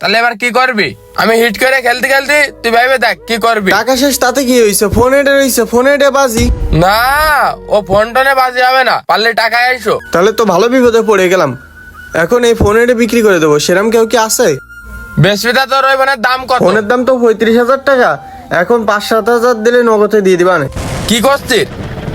তাহলে এবার কি করবি? আমি হিট করে খেলতে খেলতে তুই ভাইবে দেখ কি করবি? টাকা শেষ তাতে কি হয়েছে ফোন এডে রয়েছে ফোন এডে বাজি। না ও ফোন টোনে বাজে হবে না পারলে টাকা এসো তাহলে তো ভালো বিপদে পড়ে গেলাম। এখন এই ফোন এডে বিক্রি করে দেবো। সেরাম কেউ কি আছে? বেসবিতা তোর ওই ফোনের দাম কত? ফোনের দাম তো পঁয়ত্রিশ হাজার টাকা। এখন পাঁচ সাত হাজার দিলে নগদে দিয়ে দিবানে। কি করছিস?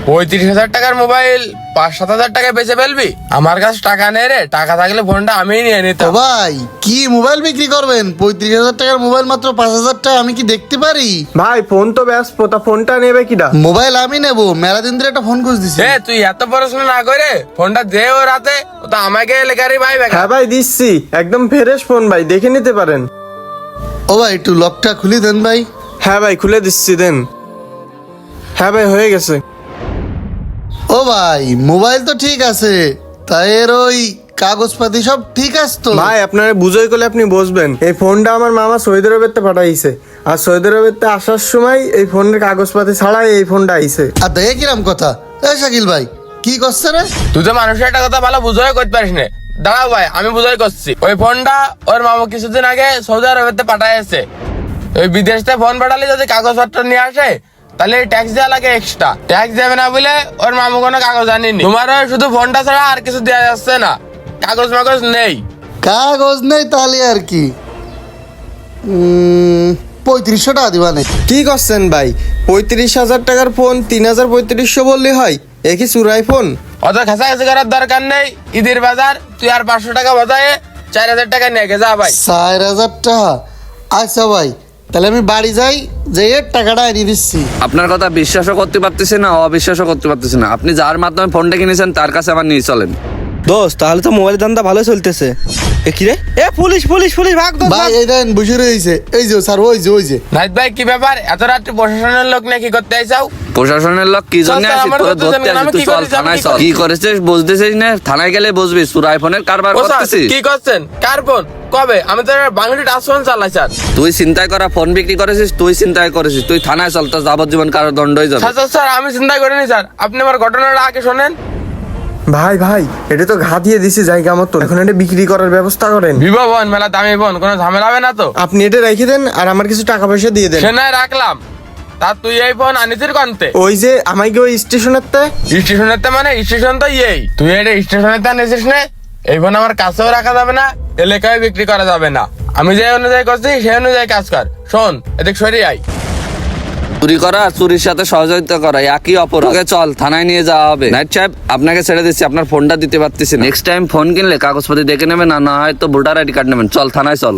পঁয়ত্রিশ হাজার টাকার মোবাইল পাঁচ সাত হাজার টাকা বেচে ফেলবি। আমার কাছে টাকা নেই রে টাকা থাকলে ফোনটা আমিই নিয়ে নিতাম। ভাই কি মোবাইল বিক্রি করবেন? পঁয়ত্রিশ হাজার টাকার মোবাইল মাত্র পাঁচ হাজার টাকা আমি কি দেখতে পারি? ভাই ফোন তো ব্যস্ত তা ফোনটা নেবে কিটা মোবাইল আমি নেব মেলা দিন ধরে একটা ফোন খুঁজ দিছি এ তুই এত পড়াশোনা না করে ফোনটা দে ও রাতে ও তো আমাকে লেখারই ভাই হ্যাঁ ভাই দিচ্ছি একদম ফ্রেশ ফোন ভাই দেখে নিতে পারেন। ও ভাই একটু লকটা খুলে দেন ভাই। হ্যাঁ ভাই খুলে দিচ্ছি দেন। হ্যাঁ ভাই হয়ে গেছে। ও ভাই মোবাইল তো ঠিক আছে তাই এর ওই কাগজপাতি সব ঠিক আছে তো। ভাই আপনারা বুঝোই করলে আপনি বসবেন। এই ফোনটা আমার মামা সৌদি আরবের তে পাঠাইছে। আর সৌদি আরবের তে আসার সময় এই ফোনের কাগজপাতি ছাড়াই এই ফোনটা আইছে। আর দেখে কিরাম কথা? এ শাকিল ভাই কি করছে রে? তুই তো মানুষের একটা কথা ভালো বুঝাই করতে পারিস না। দাঁড়াও ভাই আমি বুঝাই করছি। ওই ফোনটা ওর মামা কিছুদিন আগে সৌদি আরবেতে পাঠাইছে। ওই বিদেশ থেকে ফোন পাঠালে যদি কাগজপত্র নিয়ে আসে তাহলে ট্যাক্স দেওয়া লাগে এক্সট্রা ট্যাক্স দেবে না বলে ওর মামু কোনো কাগজ আনিনি। তোমার শুধু ফোনটা ছাড়া আর কিছু দেওয়া যাচ্ছে না। কাগজ মাগজ নেই। কাগজ নেই তাহলে আর কি? পঁয়ত্রিশশো টাকা দিবা নেই কি করছেন ভাই? পঁয়ত্রিশ হাজার টাকার ফোন তিন হাজার পঁয়ত্রিশশো বললে হয়। একই চুরাই ফোন অত খেসাখেসি করার দরকার নেই। ঈদের বাজার তুই আর পাঁচশো টাকা বাজায় চার হাজার টাকা নিয়ে যা ভাই। চার হাজার টাকা? আচ্ছা ভাই তাহলে আমি বাড়ি যাই যে টাকাটা এনে দিচ্ছি। আপনার কথা বিশ্বাসও করতে পারতেছি না অবিশ্বাসও করতে পারতেছি না। আপনি যার মাধ্যমে ফোনটা কিনেছেন তার কাছে আমার নিয়ে চলেন। দোস্ত তাহলে তো মোবাইলের দামটা ভালো চলতেছে। এ কি রে? এ পুলিশ পুলিশ পুলিশ ভাগ দোস্ত, ভাই এই দেন বসে রয়েছে। এই যে স্যার ওই যে ওই যে। নাইত ভাই কি ব্যাপার? এত রাত্রি প্রশাসনের লোক কি করতে আইসাও প্রশাসনের লোক কি জন্য চল, চল, আসি আমার তোরা ধরতে ধরতে যাবেন, আসি আমি তুই চল থানায় চল। কি করেছিস বুঝতেছিস না? থানায় গেলে বুঝবি সুর আইফোনের কারবার করতেছিস। কি করছেন? কার ফোন কবে? আমি তো বাংলাটি টাচ চালাই স্যার। তুই চিন্তায় করা ফোন বিক্রি করেছিস তুই চিন্তায় করেছিস। তুই থানায় চল তোর যাবজ্জীবন কারও দণ্ড হয়ে যাবে। স্যার স্যার, আমি চিন্তা করিনি স্যার। আপনি আমার ঘটনাটা আগে শোনেন। ভাই ভাই এটা তো ঘা দিয়ে দিছি জায়গা মতো এখন এটা বিক্রি করার ব্যবস্থা করেন। ভিভো ফোন মেলা দামি ফোন কোনো ঝামেলা হবে না তো? আপনি এটা রেখে দেন আর আমার কিছু টাকা পয়সা দিয়ে দেন। সে নয় রাখলাম। তা তুই এই ফোন আনিসির কন্তে? ওই যে আমাকে ওই স্টেশনের তে স্টেশনের তে মানে স্টেশন তো এই তুই এটা স্টেশনের তে আনিসিস নে। এই ফোন আমার কাছেও রাখা যাবে না। এলাকায় বিক্রি করা যাবে না। আমি যে অনুযায়ী করছি সে অনুযায়ী কাজ কর। শোন এদিক সরি আই চুরি করা আর চুরির সাথে সহযোগিতা করা একই অপরাধে। চল থানায় নিয়ে যাওয়া হবে। নাইট সাহেব আপনাকে ছেড়ে দিচ্ছি আপনার ফোনটা দিতে পারতেছি নেক্সট টাইম ফোন কিনলে কাগজপাতি দেখে নেবেন না না হয়তো ভোটার আইডি কার্ড নেবেন। চল থানায় চল।